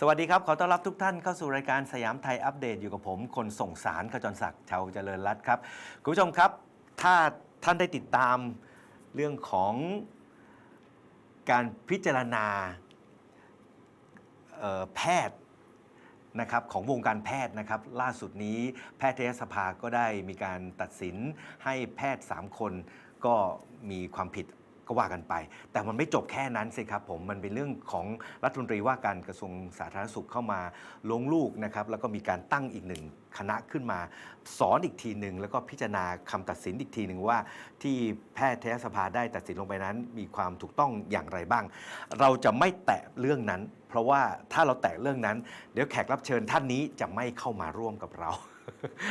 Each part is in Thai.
สวัสดีครับ ขอต้อนรับทุกท่านเข้าสู่รายการสยามไทยอัปเดตอยู่กับผม คนส่งสารขจรศักดิ์ชาวเจริญรัตน์ครับ คุณผู้ชมครับ ถ้าท่านได้ติดตามเรื่องของการพิจารณาแพทย์นะครับของวงการแพทย์นะครับ ล่าสุดนี้แพทยสภาก็ได้มีการตัดสินให้แพทย์ 3 คนก็มีความผิด ก็ว่ากันไป แต่มันไม่จบแค่นั้นสิครับผมมันเป็นเรื่องของรัฐมนตรีว่าการกระทรวงสาธารณสุขเข้ามาลงลูกนะครับแล้วก็มีการตั้งอีกหนึ่งคณะขึ้นมา สอนอีกทีหนึ่งแล้วก็พิจารณาคำตัดสินอีกทีหนึ่งว่า ที่แพทยสภาได้ตัดสินลงไปนั้น มีความถูกต้องอย่างไรบ้าง เราจะไม่แตะเรื่องนั้น เพราะว่าถ้าเราแตะเรื่องนั้น เดี๋ยวแขกรับเชิญท่านนี้จะไม่เข้ามาร่วมกับเรา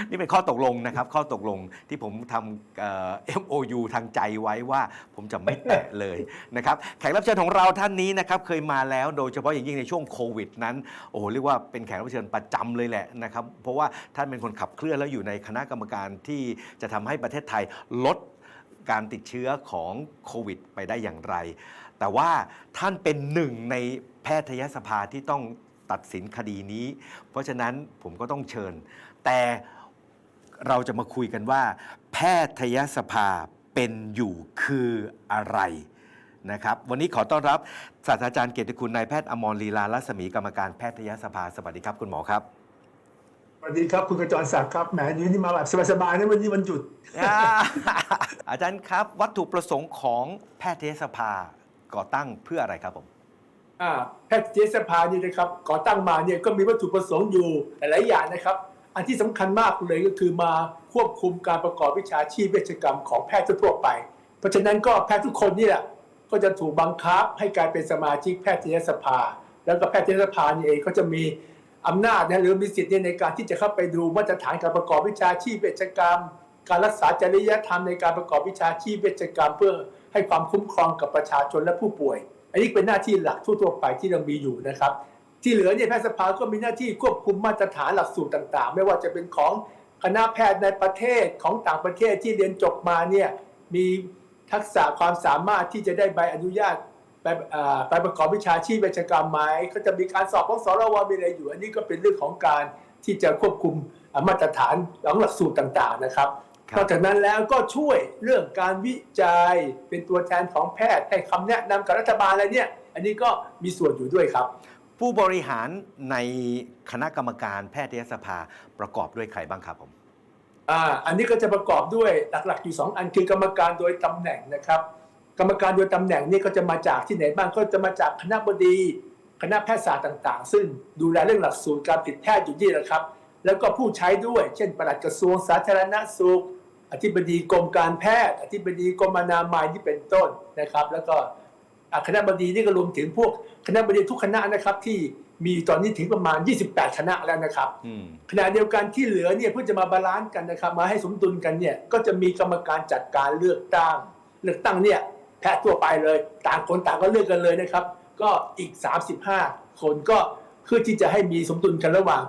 นี่เป็นข้อตกลงนะครับ ข้อตกลงที่ผมทำเอ่อ MOU ทางใจไว้ว่าผมจะไม่แตะเลยนะครับ แขกรับเชิญของเราท่านนี้นะครับเคยมาแล้วโดยเฉพาะอย่างยิ่งในช่วงโควิดนั้น โอ้โหเรียกว่าเป็นแขกรับเชิญประจำเลยแหละนะครับ เพราะว่าท่านเป็นคนขับเคลื่อนแล้วอยู่ในคณะกรรมการที่จะทำให้ประเทศไทยลด การติดเชื้อของโควิดไปได้อย่างไร แต่ว่าท่านเป็นหนึ่งในแพทยสภาที่ต้องตัดสินคดีนี้ เพราะฉะนั้นผมก็ต้องเชิญ แต่เราจะมาคุยกันว่า แพทยสภาเป็นอยู่คืออะไรนะครับ วันนี้ขอต้อนรับศาสตราจารย์เกียรติคุณนายแพทย์อมรลีลารัศมีกรรมการแพทยสภาสวัสดีครับคุณหมอครับสวัสดีครับ คุณกระจรศักดิ์ครับแหมนี่นี่มาแบบสบายๆนะวันนี้วันหยุดอ่าอาจารย์ครับ วัตถุประสงค์ของแพทยสภาก่อตั้งเพื่ออะไรครับผมอ่าแพทยสภานี่นะครับก่อตั้งมาเนี่ยก็มีวัตถุประสงค์อยู่หลายๆอย่างนะครับ อันที่สำคัญมากเลยก็คือมาควบคุมการประกอบวิชาชีพเวชกรรมของแพทย์ทั่วไป เพราะฉะนั้นก็แพทย์ทุกคนนี่แหละก็จะถูกบังคับให้กลายเป็นสมาชิกแพทยสภา แล้วก็แพทยสภานี่เองก็จะมีอำนาจนะหรือมีสิทธิ์ในการที่จะเข้าไปดูมาตรฐานการประกอบวิชาชีพเวชกรรม การรักษาจริยธรรมในการประกอบวิชาชีพเวชกรรม เพื่อให้ความคุ้มครองกับประชาชนและผู้ป่วย อันนี้เป็นหน้าที่หลักทั่วๆไปที่เรามีอยู่นะครับ ที่เหลือเนี่ยแพทยสภาก็มีหน้าที่ควบคุมมาตรฐานหลักสูตรต่าง ๆ ไม่ว่าจะเป็นของคณะแพทย์ในประเทศของต่างประเทศที่เรียนจบมาเนี่ยมีทักษะความสามารถที่จะได้ใบอนุญาตไปอ่าไปประกอบวิชาชีพเวชกรรมไหมก็จะมีการสอบของสรวมีอะไรอยู่ อันนี้ก็เป็นเรื่องของการที่จะควบคุมอ่ามาตรฐานของหลักสูตรต่างๆนะครับครับนอกจากนั้นแล้วก็ช่วยเรื่องการวิจัยเป็นตัวแทนของแพทย์ให้คำแนะนำกับรัฐบาลอะไรเนี่ย อันนี้ก็มีส่วนอยู่ด้วยครับ ผู้บริหารในคณะกรรมการแพทยสภาประกอบด้วยใครบ้างครับผมอ่าอันนี้ก็จะประกอบด้วยหลักๆอยู่2อันคือกรรมการโดยตำแหน่งนะครับ กรรมการโดยตำแหน่งนี่ก็จะมาจากที่ไหนบ้างก็จะมาจากคณะบดีคณะแพทยศาสตร์ต่าง ๆ ซึ่งดูแลเรื่องหลักสูตรการติดแพทย์อยู่นี่แหละครับ แล้วก็ผู้ใช้ด้วย เช่นปลัดกระทรวงสาธารณสุข อธิบดีกรมการแพทย์ อธิบดีกรมอนามัยที่เป็นต้นนะครับ แล้วก็ คณะบดีนี่ก็รวมถึงพวกคณะบดีทุกคณะนะครับ ที่มีตอนนี้ถึงประมาณ 28 คณะแล้วนะครับอืมขณะเดียวกันที่เหลือเนี่ยเพื่อจะมาบาลานซ์กันนะครับ มาให้สมดุลกันเนี่ยก็จะมีกรรมการจัดการเลือกตั้ง เลือกตั้งเนี่ยแพทย์ทั่วไปเลย ต่างคนต่างก็เลือกกันเลยนะครับ ก็อีก 35 คนก็เพื่อที่จะให้มีสมดุลกันระหว่าง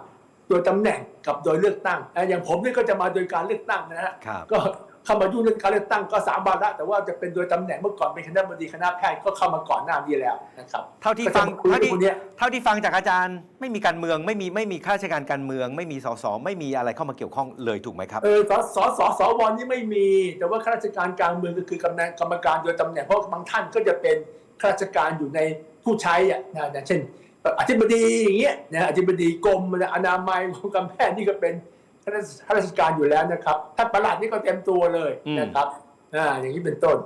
โดยตำแหน่งกับโดยเลือกตั้งอะอย่างผมเนี่ยก็จะมาโดยการเลือกตั้งนะฮะครับก็ เข้ามายุ่งเรื่องการเลือกตั้งก็สามบาระแต่ว่าจะเป็นโดยตำแหน่งเมื่อก่อนเป็นคณะบดีคณะแพทย์ก็เข้ามาก่อนหน้านี้แล้วนะครับเท่าที่ฟังก็จะมาคุยเท่าที่เรื่องพวกเนี้ยเท่าที่ฟังจากอาจารย์ไม่มีการเมืองไม่มีไม่มีข้าราชการการเมือง ไม่มีสสไม่มีอะไรเข้ามาเกี่ยวข้องเลยถูกไหมครับเออสสสสวนี่ไม่มี แต่ว่าข้าราชการกลางเมืองก็คือกำนันกรรมการโดยตำแหน่งเพราะบางท่านก็จะเป็นข้าราชการอยู่ในผู้ใช้อะนะนะเช่นอธิบดีอย่างเงี้ยนะอธิบดีกรมอนามัยกรมการแพทย์นี่ก็เป็น ข้าราชข้าราชการอยู่แล้วนะครับท่านประหลัดนี่ก็เต็มตัวเลยอืมนะครับอ่าอย่างนี้เป็นต้น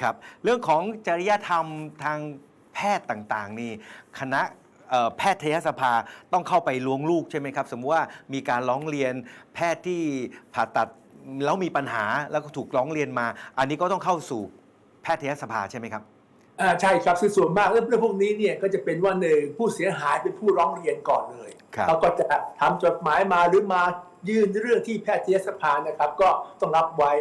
ครับ เรื่องของจริยธรรมทางแพทย์ต่างๆ นี่คณะเอ่อแพทยสภาต้องเข้าไปล้วงลูกใช่ไหมครับ สมมติว่ามีการร้องเรียนแพทย์ที่ผ่าตัดแล้วมีปัญหาแล้วก็ถูกร้องเรียนมา อันนี้ก็ต้องเข้าสู่แพทยสภาใช่ไหมครับอ่าใช่ครับคือส่วนมากเรื่องเรื่องพวกนี้เนี่ยก็จะเป็นว่าหนึ่งผู้เสียหายเป็นผู้ร้องเรียนก่อนเลยครับเขาก็จะทำจดหมายมาหรือมา ยื่นเรื่องที่แพทยสภานะครับ ก็ต้องรับไว้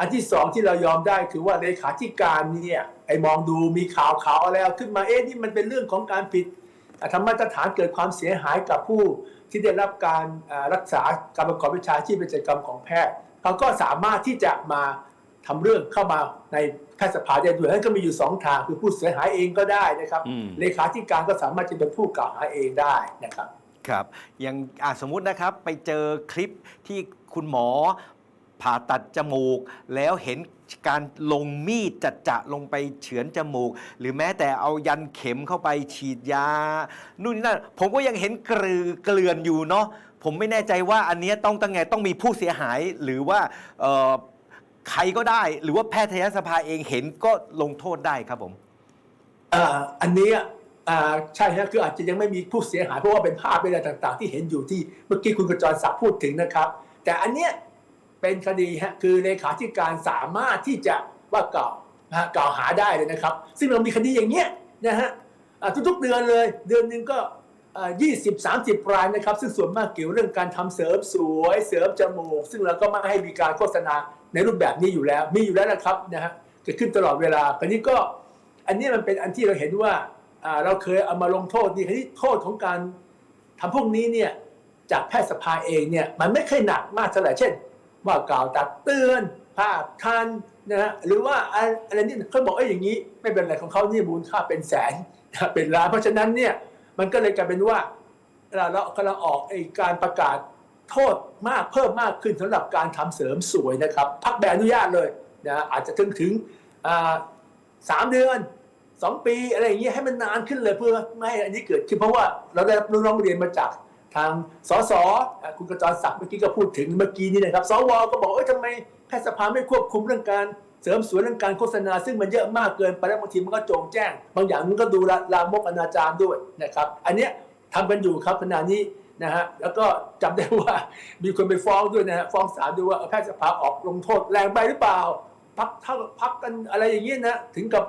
อันที่สองที่เรายอมได้คือว่าเลขาธิการเนี่ยไอ้มองดูมีข่าวข่าวอะไรเอาขึ้นมาเอ๊ะนี่มันเป็นเรื่องของการผิดอ่าทำมาตรฐานเกิดความเสียหายกับผู้ที่ได้รับการอ่ารักษาการประกอบวิชาชีพเวชกรรมของแพทย์เขาก็สามารถที่จะมาทำเรื่องเข้ามาในแพทยสภาได้ด้วยนั่นก็มีอยู่สองทางคือผู้เสียหายเองก็ได้นะครับอืมเลขาธิการก็สามารถจะเป็นผู้กล่าวหาเองได้นะครับ ครับอย่างอะสมมุตินะครับไปเจอคลิปที่คุณหมอผ่าตัดจมูก แล้วเห็นการลงมีดจัดจะลงไปเฉือนจมูก หรือแม้แต่เอายันเข็มเข้าไปฉีดยา นู่นนี่นั่นผมก็ยังเห็นกลือเกลื่อนอยู่เนาะผมไม่แน่ใจว่าอันเนี้ยต้องตั้งไงต้องมีผู้เสียหายหรือว่าเอ่อใครก็ได้ หรือว่าแพทยสภาเองเห็นก็ลงโทษได้ครับผมอ่าอันเนี้ยอ่า ใช่ฮะคืออาจจะยังไม่มีผู้เสียหายเพราะว่าเป็นภาพเป็นอะไรต่าง ๆ ที่เห็นอยู่ที่เมื่อกี้คุณกระจรศักดิ์พูดถึงนะครับ แต่อันเนี้ยเป็นคดีฮะคือเลขาธิการสามารถที่จะว่ากล่าวนะกล่าวหาได้เลยนะครับ ซึ่งเรามีคดีอย่างเงี้ยนะฮะทุกๆเดือนเลยเดือนหนึ่งก็ยี่สิบสามสิบรายนะครับ ซึ่งส่วนมากเกี่ยวเรื่องการทำเสริมสวยเสริมจมูก ซึ่งเราก็ไม่ให้มีการโฆษณาในรูปแบบนี้อยู่แล้ว มีอยู่แล้วนะครับนะฮะเกิดขึ้นตลอดเวลาคราวนี้ก็อันนี้มันเป็นอันที่เราเห็นว่า เราเคยเอามาลงโทษนี่ที่โทษของการทำพวกนี้เนี่ยจากแพทยสภาเองเนี่ยมันไม่เคยหนักมากเท่าไหร่เช่น ว่ากล่าวตักเตือนภาพทันนะฮะหรือว่าอะไรนี่เขาบอกเอ้ยอย่างนี้ ไม่เป็นไรของเขานี่มูลค่าเป็นแสนเป็นล้านเพราะฉะนั้นเนี่ยมันก็เลยกลายเป็นว่าเราเรากำลังออกไอ้การประกาศโทษมากเพิ่มมากขึ้นสำหรับการทำเสริมสวยนะครับ พักใบอนุญาตเลยนะอาจจะถึงถึงสามเดือน สองปีอะไรอย่างเงี้ยให้มันนานขึ้นเลยเพื่อไม่ให้อันนี้เกิดขึ้นเพราะว่าเราได้รับร้องเรียนมาจากทางสสคุณกระจรศักดิ์เมื่อกี้ก็พูดถึงเมื่อกี้นี้นะครับสวก็บอกเอ้ยทำไมแพทยสภาไม่ควบคุมเรื่องการเสริมสวยเรื่องการโฆษณา ซึ่งมันเยอะมากเกินไปแล้วบางทีมันก็โจงแจ้ง บางอย่างมันก็ดูละลามกอนาจารด้วยนะครับ อันเนี้ยทำกันอยู่ครับขณะนี้นะฮะแล้วก็จำได้ว่ามีคนไปฟ้องด้วยนะฮะฟ้องศาลด้วยว่าแพทยสภาออกลงโทษแรงไปหรือเปล่า พักเท่าพักกันอะไรอย่างนี้นะถึงกับ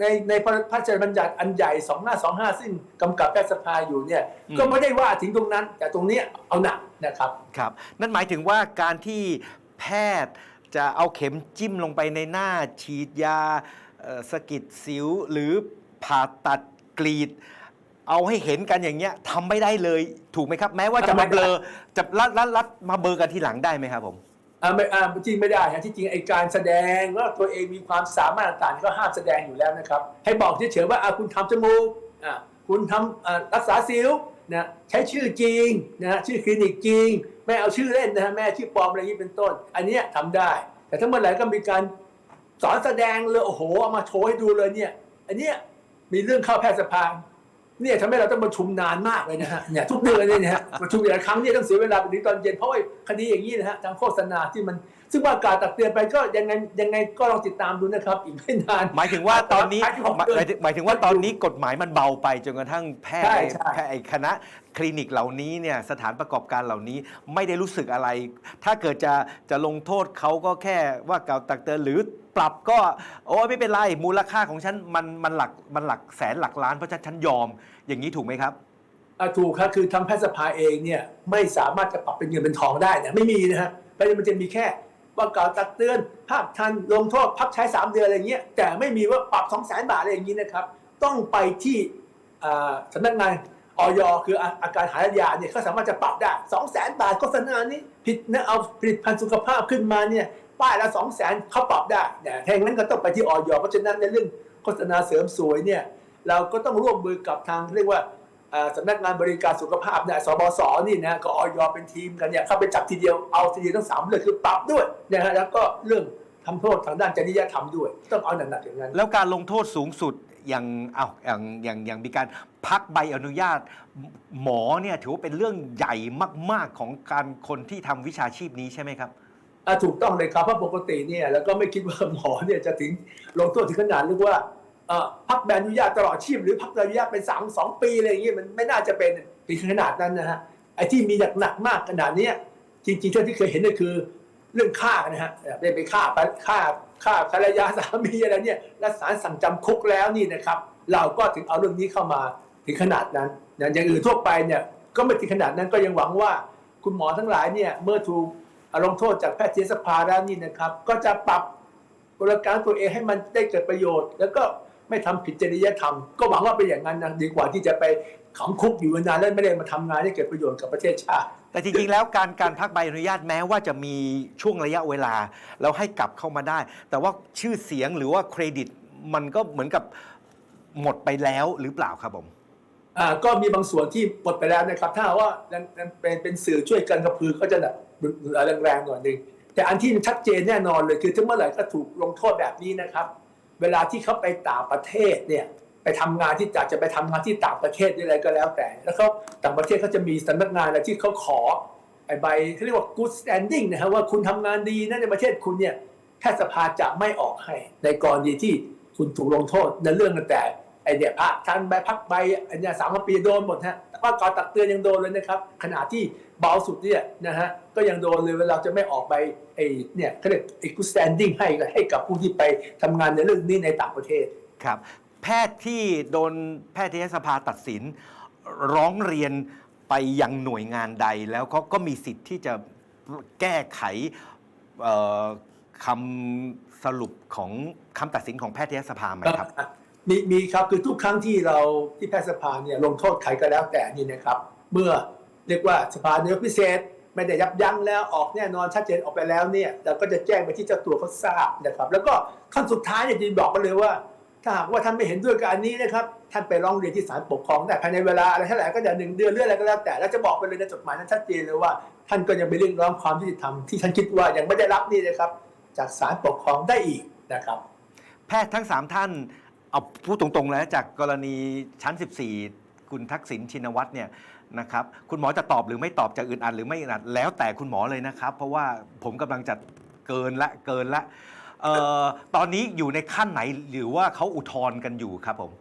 ในในพระราชบัญญัติอันใหญ่สองหน้าสองห้าซึ่งกำกับแพทยสภาอยู่เนี่ยอืมก็ไม่ได้ว่าถึงตรงนั้น แต่ตรงเนี้ยเอาหนักนะครับครับ นั่นหมายถึงว่าการที่แพทย์จะเอาเข็มจิ้มลงไปในหน้าฉีดยาเอ่อสะกิดสิวหรือผ่าตัดกรีด เอาให้เห็นกันอย่างเงี้ยทำไม่ได้เลยถูกไหมครับ แม้ว่าจะมาเบลอจะลัดลัดลัดมาเบลอกันทีหลังได้ไหมครับผมอ่า ไม่อ่จริงไม่ได้ฮะที่จริงไอการแสดงว่าตัวเองมีความสามารถต่างก็ห้ามแสดงอยู่แล้วนะครับ ให้บอกเฉยๆว่าคุณทำจมูกคุณทำรักษาสิวนะใช้ชื่อจริงนะชื่อคลินิกจริงไม่เอาชื่อเล่นนะฮะแม่ชื่อปลอมอะไรนี้เป็นต้น อันนี้ยทำได้ แต่ถ้าเมื่อไหร่ก็มีการสอนแสดงเลยโอ้โหเอามาโชว์ให้ดูเลยเนี่ย อันเนี้ยมีเรื่องเข้าแพทยสภา เนี่ยทำให้เราต้องประชุมนานมากเลยนะฮะเนี่ยทุกเดือนเนี่ยนะฮะประชุมแต่ละครั้งเนี่ยต้องเสียเวลาไปถึงตอนเย็นเพราะว่าคดีอย่างนี้นะฮะทางโฆษณาที่มัน ซึ่งว่ากล่ารตักเตือนไปก็ยังไงยังไงก็ลองติดตามดูนะครับ อีกไม่นานหมายถึงว่าตอนนี้ท้ายที่หกหมายเดือนหมายถึงหมายถึงว่าตอนนี้กฎหมายมันเบาไปจนกระทั่งแพทย์ใช่ใช่แพทย์ไอ้คณะคลินิกเหล่านี้เนี่ยสถานประกอบการเหล่านี้ไม่ได้รู้สึกอะไร ถ้าเกิดจะจะลงโทษเขาก็แค่ว่ากล่าวตักเตือนหรือปรับก็โอ้ยไม่เป็นไรมูลค่าของฉันมันมันหลักมันหลักแสนหลักล้านเพราะฉะนั้นฉันยอม อย่างนี้ถูกไหมครับอะถูกครับคือทางแพทยสภาเองเนี่ยไม่สามารถจะปรับเป็นเงินเป็นทองได้นะไม่มีนะฮะเพราะฉะนั้นมันจะมีแค่ ว่ากล่าวตักเตือนภาคทันลงโทษพักใช้ 3 เดือนอะไรเงี้ยแต่ไม่มีว่าปรับ2 0 0 0 0 0บาทอะไรอย่างนี้นะครับ ต้องไปที่สำนักงานออยคืออาการหายาเนี่ยเขาสามารถจะปรับได้2 0 0 0 0 0บาทโฆษณานี้ผิดนะเอาผลิตภัณฑ์สุขภาพขึ้นมาเนี่ยป้ายละ2 0 0 0 0 0เขาปรับได้นะแทงนั้นก็ต้องไปที่ออยเพราะฉะนั้นในเรื่องโฆษณาเสริมสวยเนี่ยเราก็ต้องร่วมมือกับทางเรียกว่า สำนักงานบริการสุขภาพเนี่ยสบสนี่นะก็ออยเป็นทีมกันเนี่ยเข้าไปจับทีเดียวเอาทีเดียวทั้งสามเรื่องคือปรับด้วยนะฮะแล้วก็เรื่องทำโทษทางด้านจริยธรรมด้วย ต้องเอาหนักๆอย่างนั้น แล้วการลงโทษสูงสุดอย่างเอาอย่างอย่างอย่างมีการพักใบอนุญาต หมอเนี่ยถือว่าเป็นเรื่องใหญ่มาก ๆของการคนที่ทำวิชาชีพนี้ใช่ไหมครับอะถูกต้องเลยครับเพราะปกติเนี่ยแล้วก็ไม่คิดว่าหมอเนี่ยจะถึงลงโทษถึงขนาดเรียกว่าเอ่อ พักใบอนุญาตตลอดชีพ หรือพักใบอนุญาตเป็นสามสองปีอะไรอย่างเงี้ยมันไม่น่าจะเป็นถึงขนาดนั้นนะฮะไอ้ที่มีหนักๆมากขนาดเนี้ยจริงๆเท่าที่เคยเห็นเนี่คือเรื่องฆ่านะฮะได้ไปฆ่าไปฆ่าฆ่าภรรยาสามีอะไรเนี่ยและศาลสั่งจำคุกแล้วนี่นะครับ เราก็ถึงเอาเรื่องนี้เข้ามาถึงขนาดนั้นนะอย่างอื่นทั่วไปเนี่ยก็ไม่ถึงขนาดนั้นก็ยังหวังว่าคุณหมอทั้งหลายเนี่ยเมื่อถูกลงโทษจากแพทยสภาแล้วนี่นะครับ ก็จะปรับบริการตัวเองให้มันได้เกิดประโยชน์ แล้วก็ ไม่ทำผิดจริยธรรม ก็หวังว่าเป็นอย่างนั้นนะดีกว่าที่จะไปขังคุกอยู่นานแล้วไม่ได้มาทำงานให้เกิดประโยชน์กับประเทศชาติ แต่จริงๆ แล้วการการพักใบอนุญาตแม้ว่าจะมีช่วงระยะเวลา แล้วให้กลับเข้ามาได้ แต่ว่าชื่อเสียงหรือว่าเครดิตมันก็เหมือนกับหมดไปแล้วหรือเปล่าครับผมอ่าก็มีบางส่วนที่หมดไปแล้วนะครับ ถ้าหากว่าเป็นเป็นสื่อช่วยกันกระพือก็จะแบบแรงๆหน่อยหนึ่งแต่อันที่มันชัดเจนแน่นอนเลยคือถ้าเมื่อไหร่ก็ถูกลงโทษแบบนี้นะครับ เวลาที่เขาไปต่างประเทศเนี่ยไปทำงานที่จะจะไปทำงานที่ต่างประเทศหรือะไรก็แล้วแต่ แล้วเขาต่างประเทศเขาจะมีสำนักงานอะไรที่เขาขอไอ้ใบเขาเรียกว่า good standing นะฮะว่าคุณทำงานดีนะในประเทศคุณเนี่ยแพทยสภาจะไม่ออกให้ ในกรณีที่คุณถูกลงโทษในเรื่องตั้งแต่ไอเนี่ยพระทันใบพักใบไอเนี่ยสามปีโดนหมดฮะ ว่าก่อนตักเตือนยังโดนเลยนะครับ ขณะที่เบาสุดเนี่ยนะฮะก็ยังโดนเลยเวลาจะไม่ออกไปไอเนี่ยเขาเรียกไอ good standing ให้ให้กับผู้ที่ไปทำงานในเรื่องนี้ในต่างประเทศครับ แพทย์ที่โดนแพทยสภาตัดสิน ร้องเรียนไปยังหน่วยงานใดแล้วเขาก็มีสิทธิ์ที่จะแก้ไขคำสรุปของคำตัดสินของแพทยสภาไหมครับ มีมีครับคือทุกครั้งที่เราที่แพทยสภาเนี่ยลงโทษใครก็แล้วแต่นี่นะครับ เมื่อเรียกว่าสภาเนายกพิเศษ ไม่ได้ยับยั้งแล้วออกแน่นอนชัดเจนออกไปแล้วเนี่ยเราก็จะแจ้งไปที่เจ้าตัวเขาทราบนะครับ แล้วก็ขั้นสุดท้ายเนี่ยจีนบอกมาเลยว่า ถ้าหากว่าท่านไม่เห็นด้วยกับอันนี้นะครับท่านไปร้องเรียนที่ศาลปกครองได้ภายในเวลาอะไรเท่าไหร่ก็จะหนึ่งเดือนเรื่องอะไรก็แล้วแต่แล้วจะบอกไปเลยในจดหมายนั้นชัดเจนเลยว่า ท่านก็ยังไปเรียกร้องความยุติธรรมที่ท่านคิดว่ายังไม่ได้รับนี่นะครับ จากศาลปกครองได้อีกนะครับ แพทย์ทั้ง 3 ท่าน เอาพูดตรงๆแล้วจากกรณีชั้น 14 คุณทักษิณชินวัตรเนี่ยนะครับคุณหมอจะตอบหรือไม่ตอบจะอึดอัดหรือไม่อึดอัดแล้วแต่คุณหมอเลยนะครับ เพราะว่าผมกำลังจะเกินละเกินละออตอนนี้อยู่ในขั้นไหนหรือว่าเขาอุทธรณ์กันอยู่ครับผม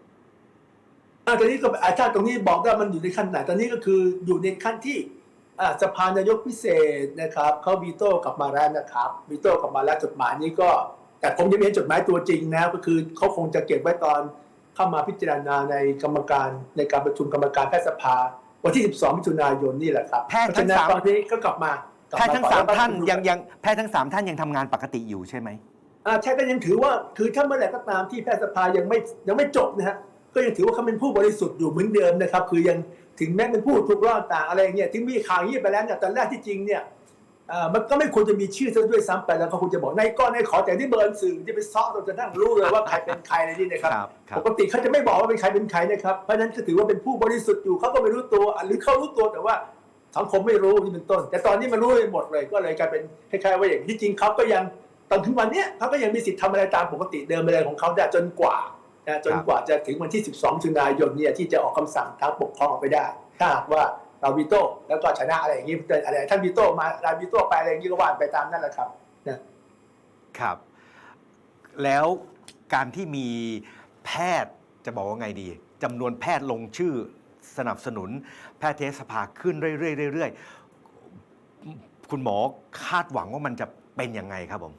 ตอนนี้ก็อาจารย์ตรงนี้บอกได้มันอยู่ในขั้นไหน ตอนนี้ก็คืออยู่ในขั้นที่สภานายกพิเศษนะครับเขาวีโต้กลับมาแล้วนะครับวีโต้กลับมาแล้วจดหมายนี้ก็ แต่ผมยังไม่เห็นจดหมายตัวจริงนะก็คือเขาคงจะเก็บไว้ตอนเข้ามาพิจารณาในกรรมการในการประชุมกรรมการแพทยสภา วันที่ 12 มิถุนายนนี่แหละครับแพทย์เพราะทั้ฉะงนั้นสามตอนนี้ก็กลับมาแพทย์ทั้งกลับสามก่อท่านแล้วก็ยังยังแพทย์ทั้งสามท่านยังทำงานปกติอยู่ใช่ไหมอ่าใช่ก็ยังถือว่าคือถ้าเมื่อไหร่ก็ตามที่แพทยสภายังไม่ยังไม่จบนะฮะก็ยังถือว่าเขาเป็นผู้บริสุทธิ์อยู่เหมือนเดิมนะครับ คือยังถึงแม้เป็นผู้ถูกล่อต่างอะไรเงี้ยถึงมีข่าวอย่างนี้ไปแล้วเนี่ยตอนแรกที่จริงเนี่ยอ่า มันก็ไม่ควรจะมีชื่อซะด้วยซ้ำไปแล้วเขาควรจะบอกในายก้อนในายขอแต่ที่เบิร์นสื่อที่ไปซ้อเราจะนั่งรู้เลยว่าใครเป็นใครอะไรนี่นะครับครับครับปกติเขาจะไม่บอกว่าเป็นใครเป็นใครนะครับเพราะฉะนั้นก็ถือว่าเป็นผู้บริสุทธิ์อยู่เขาก็ไม่รู้ตัวหรือเขารู้ตัวแต่ว่าสังคมไม่รู้นี่เป็นต้น แต่ตอนนี้มันรู้ไปหมดเลยก็เลยกลายเป็นคล้ายๆว่าอย่างที่จริงเขาก็ยังตอนถึงวันเนี้ยเขาก็ยังมีสิทธิ์ทำอะไรตามปกติเดิมอะไรของเขาได้จนกว่านะจนกว่าจะถึงวันที่ 12มิถุนายนเนี่ยที่จะออกคำสั่งทางปกครองออกไปได้ ถ้าหากว่า เราวีโต้แล้วก็ชนะอะไรอย่างนี้อะไรท่านวีโต้มาเราวีโต้ไปอะไรอย่างนี้ก็ว่าไปตามนั่นแหละครับนะครับ แล้วการที่มีแพทย์จะบอกว่าไงดีจำนวนแพทย์ลงชื่อสนับสนุน แพทยสภาขึ้นเรื่อยๆเรื่อยๆคุณหมอคาดหวังว่ามันจะเป็นยังไงครับผม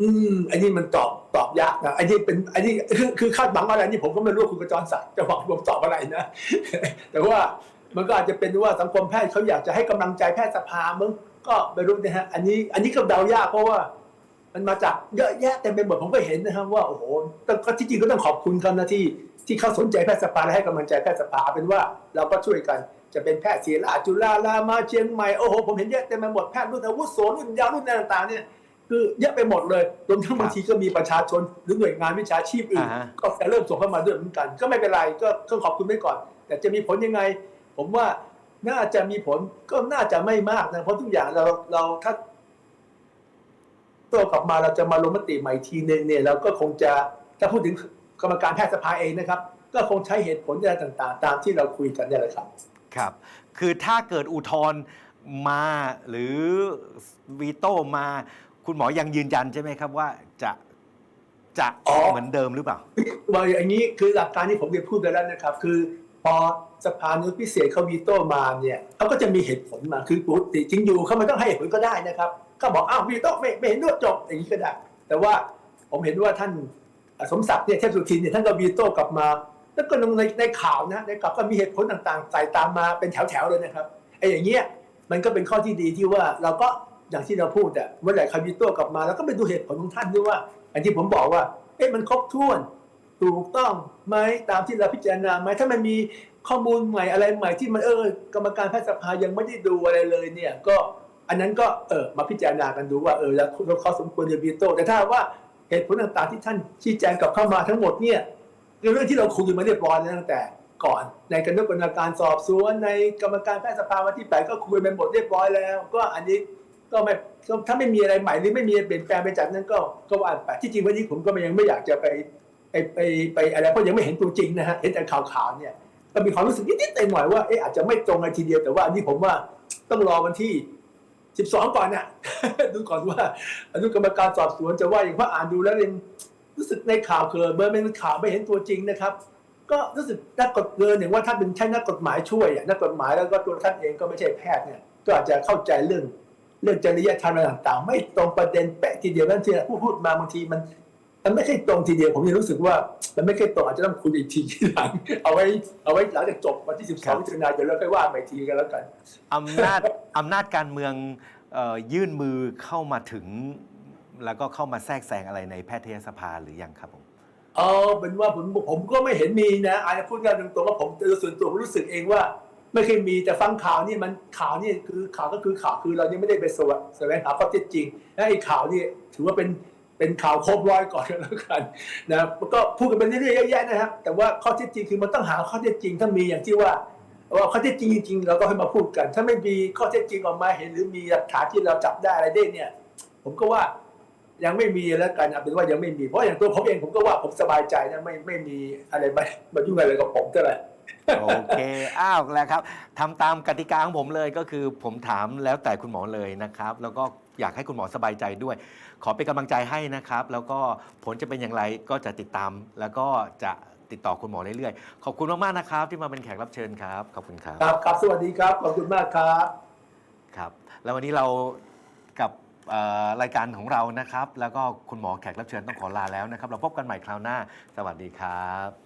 อืมอันนี้มันตอบตอบยากนะอันนี้เป็นอันนี้คือคือคาดหวังอะไรนี่ผมก็ไม่รู้ว่าคุณกระจรศักดิ์จะบอกผมตอบอะไรนะ แต่ว่า มันก็อาจจะเป็นว่าสังคมแพทย์เขาอยากจะให้กำลังใจแพทยสภามึงก็ไม่รู้นะฮะอันนี้อันนี้ก็เดายากเพราะว่า มันมาจากเยอะแยะเต็มไปหมดผมก็เห็นนะครับว่าโอ้โหต้องก็ที่จริงก็ต้องขอบคุณกันนะที่ที่เขาสนใจแพทยสภาและให้กำลังใจแพทยสภาเอาเป็นว่าเราก็ช่วยกันจะเป็นแพทย์ศิริราชจุฬาลามาเชียงใหม่โอ้โหผมเห็นเยอะเต็มไปหมดแพทย์รุ่นอาวุโสรุ่นยาวรุ่นอะไรต่างๆเนี่ยคือเยอะไปหมดเลยรวมทั้งบางทีก็มีประชาชนหรือหน่วยงานวิชาชีพอื่นอ่าฮะก็จะเริ่มส่งเข้ามาด้วยเหมือนกัน ก็ไม่เป็นไรก็ก็ขอบคุณไว้ก่อน แต่จะมีผลยังไง ผมว่าน่าจะมีผลก็น่าจะไม่มากนะเพราะทุกอย่างเราเราถ้าตัวกลับมาเราจะมาลงมติใหม่ทีนึงเนี่ยเราก็คงจะถ้าพูดถึงกรรมการแพทยสภาเองนะครับ ก็คงใช้เหตุผลอะไรต่างๆ ตามที่เราคุยกันเนี่ยแหละครับ ครับ คือถ้าเกิดอุทธรณ์มาหรือวีโต้มา คุณหมอยังยืนยันใช่ไหมครับว่าจะจะอ๋อเหมือนเดิมหรือเปล่าว่าอย่างนี้คือหลักการที่ผมได้พูดไปแล้วนะครับ คือ พอสภานุพิเศษเขาวีโต้มาเนี่ยเขาก็จะมีเหตุผลมาคือปกติจริงอยู่เขาไม่ต้องให้เหตุผลก็ได้นะครับเขาบอกอ้าววีโต้ไม่ไม่เห็นด้วยจบอย่างนี้ก็ได้ แต่ว่าผมเห็นว่าท่านสมศักดิ์เนี่ยเทพสุทินเนี่ยท่านก็วีโต้กลับมา แล้วก็ในในข่าวนะในข่าวก็มีเหตุผลต่างๆใส่ตามมาเป็นแถวๆเลยนะครับไอ้อย่างเงี้ยมันก็เป็นข้อที่ดีที่ว่าเราก็อย่างที่เราพูดอะเมื่อไหร่คาวีโต้กลับมา แล้วก็ไปดูเหตุผลของท่านด้วยว่าอันที่ผมบอกว่าเอ๊ะมันครบถ้วน ถูกต้องไหมตามที่เราพิจารณาไหมถ้ามันมีข้อมูลใหม่อะไรใหม่ที่มันเออกรรมการแพทยสภายังไม่ได้ดูอะไรเลยเนี่ยก็อันนั้นก็เออมาพิจารณากันดูว่าเออแล้วเราขาสมควรจะวีโต้แต่ถ้าว่าเหตุผลต่างๆที่ท่านชี้แจงกลับเข้ามาทั้งหมดเนี่ยเป็นเรื่องที่เราคุยกันมาเรียบร้อยตั้งแต่ก่อน ในคณะกรรมการสอบสวนในกรรมการแพทยสภาวันที่แปดก็คุยไปหมดเรียบร้อยแล้ว ก็อันนี้ก็ไม่ถ้าไม่มีอะไรใหม่หรือไม่มีเปลี่ยนแปลงไปจากนั้นก็ก็ว่าไปที่จริงวันนี้ผมก็ยังไม่อยากจะไป ไปไปไปอะไรเพราะยังไม่เห็นตัวจริงนะฮะเห็นแต่ข่าวๆเนี่ยก็มีความรู้สึกนิดๆหน่อยว่าเอ๊ะอาจจะไม่ตรงกันทีเดียวแต่ว่าอันนี้ผมว่าต้องรอวันที่ 12 ก่อนน่ะดูก่อนว่าอนุกรรมการสอบสวนจะว่าอย่างเพราอ่านดูแล้วยังรู้สึกในข่าวเกิดเบอร์เป็นข่าวไม่เห็นตัวจริงนะครับ ก็รู้สึกนักกฎเกินอย่างว่าถ้าเป็นใช้นักกฎหมายช่วยนักกฎหมายแล้วก็ตัวท่านเองก็ไม่ใช่แพทย์เนี่ยก็อาจจะเข้าใจเรื่องเรื่องจริยธรรมต่างๆ ไม่ตรงประเด็นแปะทีเดียวนั่นที่พูดพูดมาบางทีมัน มันไม่ใช่ตรงทีเดียวผมยังรู้สึกว่า มันไม่ใช่ตรงอาจจะต้องคุยอีกทีทีหลัง เอาไว้เอาไว้หลังจากจบวันที่ครับ12มิถุนายนแล้วค่อยว่าไปทีกันแล้วกันอำนาจอำนาจการเมืองเอ่อยื่นมือเข้ามาถึง แล้วก็เข้ามาแทรกแซงอะไรในแพทยสภาหรือยังครับผมเออเป็นว่าผมผมก็ไม่เห็นมีนะอาจจะพูดกันตรงๆว่าผมโดยส่วนตัวผมรู้สึกเองว่า ไม่เคยมีแต่ฟังข่าวนี่มันข่าวนี่คือข่าวก็คือข่าวคือเรายังไม่ได้ไปแสวงแสวงหาข้อเท็จจริงและไอ้ข่าวนี่ถือว่าเป็น เป็นข่าวครบร้อยก่อนแล้วกันนะก็พูดกันไปเรื่อยๆเยอะแยะนะครับ แต่ว่าข้อเท็จจริงคือมันต้องหาข้อเท็จจริงถ้ามีอย่างที่ว่าว่าข้อเท็จจริงจริงเราก็ให้มาพูดกัน ถ้าไม่มีข้อเท็จจริงออกมาเห็นหรือมีหลักฐานที่เราจับได้อะไรได้เนี่ย ผมก็ว่ายังไม่มีแล้วกันเอาเป็นว่ายังไม่มีเพราะอย่างตัวผมเองผมก็ว่าผมสบายใจนะไม่ไม่มีอะไรมามายุ่งอะไรกับผมเท่าไหร่โอเค อ้าวแล้วครับทำตามกติกาของผมเลยก็คือผมถามแล้วแต่คุณหมอเลยนะครับ แล้วก็อยากให้คุณหมอสบายใจด้วย ขอเป็นกำลังใจให้นะครับ แล้วก็ผลจะเป็นอย่างไรก็จะติดตาม แล้วก็จะติดต่อคุณหมอเรื่อยๆ ขอบคุณมากๆนะครับ ที่มาเป็นแขกรับเชิญครับ ขอบคุณครับ ครับครับสวัสดีครับ ขอบคุณมากครับ ครับ แล้ววันนี้เรากับเอ่อรายการของเรานะครับ แล้วก็คุณหมอแขกรับเชิญต้องขอลาแล้วนะครับ เราพบกันใหม่คราวหน้า สวัสดีครับ